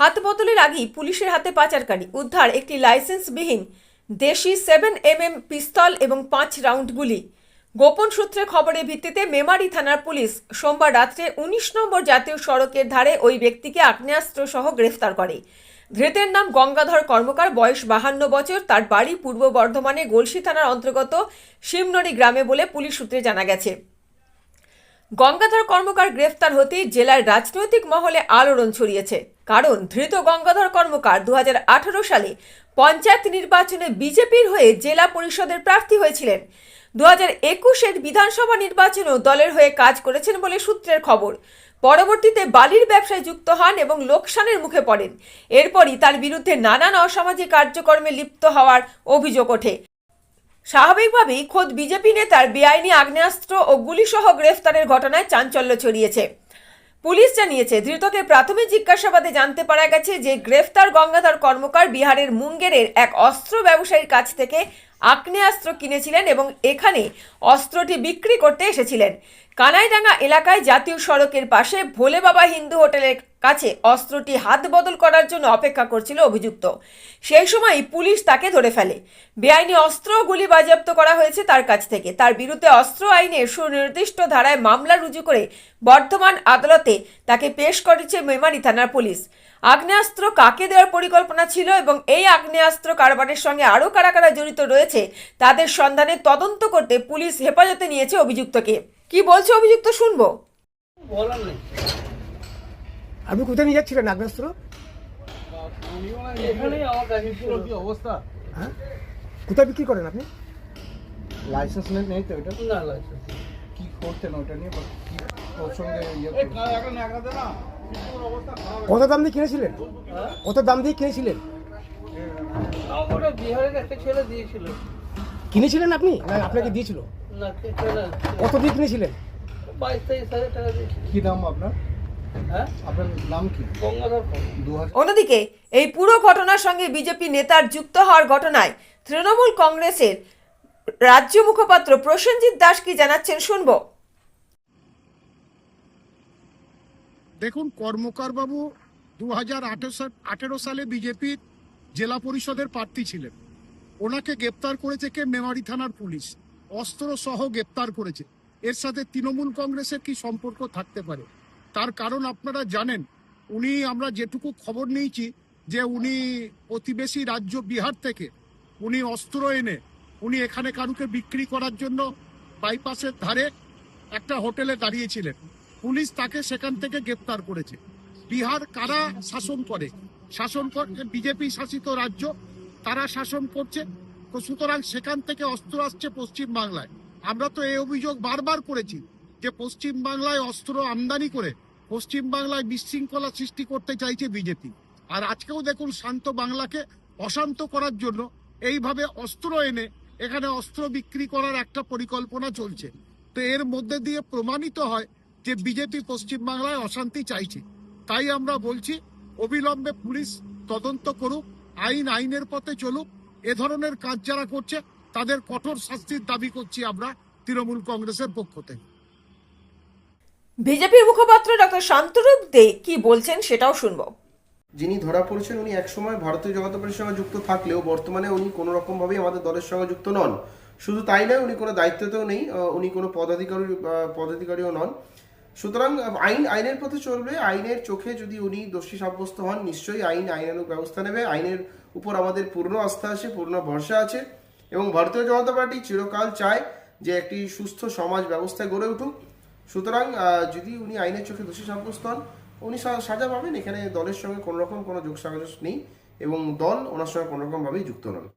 হাত বদলের আগেই পুলিশের হাতে পাচারকারী। উদ্ধার একটি লাইসেন্সবিহীন দেশি সেভেন এম এম পিস্তল এবং পাঁচ রাউন্ড গুলি। গোপন সূত্রে খবরের ভিত্তিতে মেমারি থানার পুলিশ সোমবার রাত্রে উনিশ নম্বর জাতীয় সড়কের ধারে ওই ব্যক্তিকে আগ্নেয়াস্ত্র সহ গ্রেফতার করে। ধৃতের নাম গঙ্গাধর কর্মকার, বয়স বাহান্ন বছর। তার বাড়ি পূর্ব বর্ধমানে গলসি থানার অন্তর্গত শিমনড়ি গ্রামে বলে পুলিশ সূত্রে জানা গেছে। গঙ্গাধর কর্মকার গ্রেফতার হতেই জেলার রাজনৈতিক মহলে আলোড়ন ছড়িয়েছে। কারণ ধৃত গঙ্গাধর কর্মকার দু হাজার আঠারো সালে পঞ্চায়েত নির্বাচনে বিজেপির হয়ে জেলা পরিষদের প্রার্থী হয়েছিলেন। দু হাজার একুশের বিধানসভা নির্বাচনেও দলের হয়ে কাজ করেছেন বলে সূত্রের খবর। পরবর্তীতে বালির ব্যবসায় যুক্ত হন এবং লোকসানের মুখে পড়েন। এরপরই তার বিরুদ্ধে নানান অসামাজিক কার্যক্রমে লিপ্ত হওয়ার অভিযোগ ওঠে। স্বাভাবিকভাবেই খোদ বিজেপি নেতার বেআইনি আগ্নেয়াস্ত্র ও গুলিসহ গ্রেফতারের ঘটনায় চাঞ্চল্য ছড়িয়েছে। পুলিশ জানিয়েছে, ধৃতকে প্রাথমিক জিজ্ঞাসাবাদে জানতে পারা গেছে যে গ্রেফতার গঙ্গাধর কর্মকার বিহারের মুঙ্গেরের এক অস্ত্র ব্যবসায়ীর কাছ থেকে আগ্নেয়াস্ত্র কিনেছিলেন এবং এখানে অস্ত্রটি বিক্রি করতে এসেছিলেন। কানাইডাঙ্গা এলাকায় জাতীয় সড়কের পাশে ভোলে বাবা হিন্দু হোটেলের কাছে অস্ত্রটি হাত বদল করার জন্য অপেক্ষা করছিল অভিযুক্ত। সেই সময়ই পুলিশ তাকে ধরে ফেলে। বেআইনি অস্ত্র গুলি বাজেয়াপ্ত করা হয়েছে তার কাছ থেকে। তার বিরুদ্ধে অস্ত্র আইনের সুনির্দিষ্ট ধারায় মামলা রুজু করে বর্ধমান আদালতে তাকে পেশ করেছে মেমারি থানার পুলিশ। আগ্নেয়াস্ত্র কাকে দেওয়ার পরিকল্পনা ছিল এবং এই আগ্নেয়াস্ত্র কারবারের সঙ্গে আরও কারা কারা জড়িত রয়েছে, তাদের সন্ধানে তদন্ত করতে পুলিশ হেফাজতে নিয়েছে অভিযুক্তকে। কি বলছে অভিযুক্ত শুনব। বলার নেই। আপনি কোথায় নিয়ে যাচ্ছিলেন আগ্নেয়াস্ত্র এখানেই আমার কাছে ছিল। কি অবস্থা? হ্যাঁ? কোথায় বিক্রি করেন আপনি? লাইসেন্স নেই তো এটা? না লাইসেন্স কি করতেন ওটা নিয়ে? কি ওর সঙ্গে ইয়ে কত দাম দিয়ে কিনেছিলেন? হ্যাঁ? কত দাম দিয়ে কিনেছিলেন? বিহারের একটা ছেলে দিয়েছিল। কিনেছিলেন আপনি? না আপনাকে দিয়েছিল? কত টাকা দিয়েছিল কি নাম আপনার? হ্যাঁ? আপনার নাম কি? দু হাজার অন্যদিকে এই পুরো ঘটনার সঙ্গে বিজেপি নেতার যুক্ত হওয়ার ঘটনায় তৃণমূল কংগ্রেসের রাজ্য মুখপাত্র প্রসেনজিৎ দাস কি জানাচ্ছেন শুনব। দেখুন কর্মকার বাবু দু হাজার আঠেরো সালে বিজেপির জেলা পরিষদের প্রার্থী ছিলেন। ওনাকে গ্রেপ্তার করেছে কে? মেমারি থানার পুলিশ। অস্ত্র সহ গ্রেপ্তার করেছে। এর সাথে তৃণমূল কংগ্রেসের কি সম্পর্ক থাকতে পারে? তার কারণ আপনারা জানেন, উনি আমরা যেটুকু খবর নিয়েছি যে উনি প্রতিবেশী রাজ্য বিহার থেকে উনি অস্ত্র এনে উনি এখানে কারুকে বিক্রি করার জন্য বাইপাসের ধারে একটা হোটেলে দাঁড়িয়েছিলেন। পুলিশ তাকে সেখান থেকে গ্রেপ্তার করেছে। বিহার কারা শাসন করে? শাসন বিজেপি শাসিত রাজ্য, তারা শাসন করছে তো সুতরাং সেখান থেকে অস্ত্র আসছে পশ্চিম বাংলায় আমরা তো এই অভিযোগ বারবার করেছি যে পশ্চিম বাংলায় অস্ত্র আমদানি করে পশ্চিম বাংলায় বিশৃঙ্খলা সৃষ্টি করতে চাইছে বিজেপি। আর আজকেও দেখুন শান্ত বাংলাকে অশান্ত করার জন্য এইভাবে অস্ত্র এনে এখানে অস্ত্র বিক্রি করার একটা পরিকল্পনা চলছে। তো এর মধ্যে দিয়ে প্রমাণিত হয় যে বিজেপি পশ্চিম বাংলায় অশান্তি চাইছে। তাই আমরা বলছি, অবিলম্বে পুলিশ তদন্ত করুক, আইন আইনের পথে চলুক এ ধরনের কাজ যারা করছে তাদের কঠোর শাস্তির দাবি করছি আমরা তৃণমূল কংগ্রেসের পক্ষ থেকে। বিজেপির মুখপাত্র ডক্টর শান্তরূপ দে কি বলছেন সেটাও শুনব। যিনি ধরা পড়েছেন উনি একসময় ভারতীয় জনতা পার্টির সঙ্গে যুক্ত থাকলেও বর্তমানে উনি কোনো রকম ভাবেই আমাদের দলের সঙ্গে যুক্ত নন। শুধু তাই নয় উনি কোনো দায়িত্বতেও নেই উনি কোনো পদাধিকারী আহ, পদাধিকারীও নন। সুতরাং আইন, আইনের পথে চলবে। আইনের চোখে যদি উনি দোষী সাব্যস্ত হন, নিশ্চয়ই আইন আইনানুগ ব্যবস্থা নেবে। আইনের উপর আমাদের পূর্ণ আস্থা আছে, পূর্ণ ভরসা আছে। এবং ভারতীয় জনতা পার্টি চিরকাল চায় যে একটি সুস্থ সমাজ ব্যবস্থা গড়ে উঠুক। সুতরাং যদি উনি আইনের চোখে দোষী সাব্যস্ত হন, উনি সাজা পাবেন। এখানে দলের সঙ্গে কোনোরকম কোনো যোগ সাজস নেই এবং দল ওনার সঙ্গে কোনোরকমভাবেই যুক্ত নন